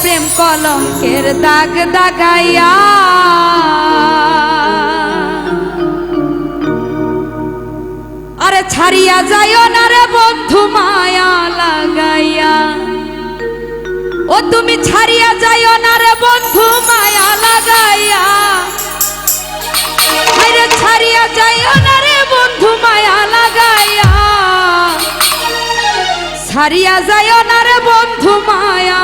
প্রেম কলঙ্কের দাগ দাগাইয়া। আরে ছাড়িয়া যাইও না রে বন্ধু মায়া লাগাইয়া। ও তুমি ছাড়িয়া যাইও না রে বন্ধু মায়া লাগাইয়া। আরে ছাড়িয়া যাইও না রে বন্ধু মায়া লাগাইয়া। ছাড়িয়া যাইও না রে বন্ধু মায়া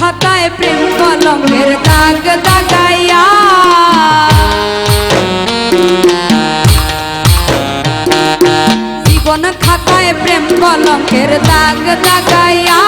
খাতায় প্রেম কলমের দাগ দাগাইয়া। জীবন খাতায় প্রেম কলমের দাগ দাগাইয়া।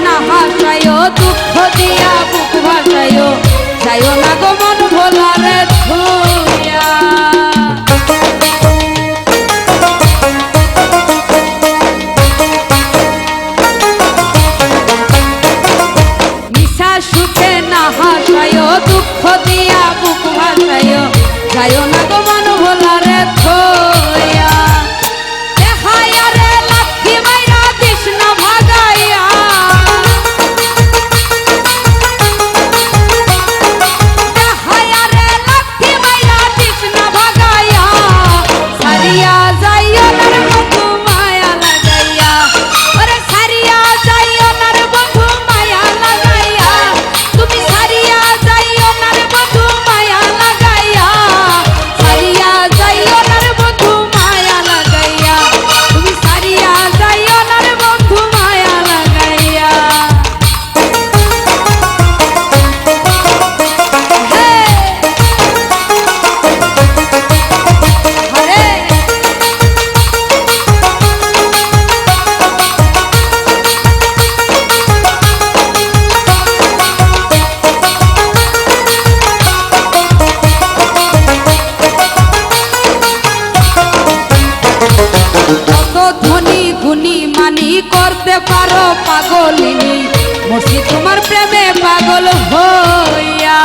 কান্না ভাসায় দুঃখ দিয়া বুক ভাসায়। যাই না গমন ভোলারে ধুয়া মিশা সুখে না হাসায়, দুঃখ দিয়া বুক ভাসায়। যাই না গমন গুনি মানি করতে পারো পাগলিনি মরছি তোমার প্রেমে পাগল হইয়া।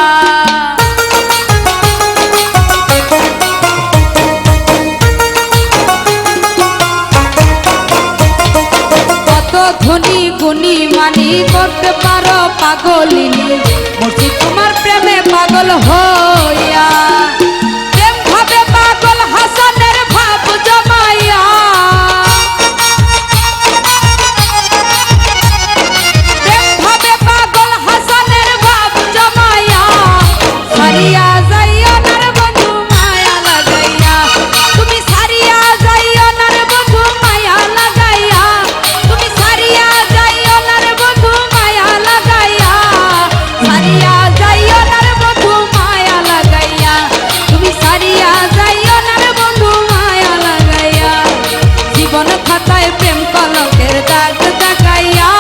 ধনী গুনি মানি করতে পারো পাগলিনি মরছি তোমার প্রেমে পাগল হই খাতায় প্রেম কলঙ্কের দাগ দাগাইয়া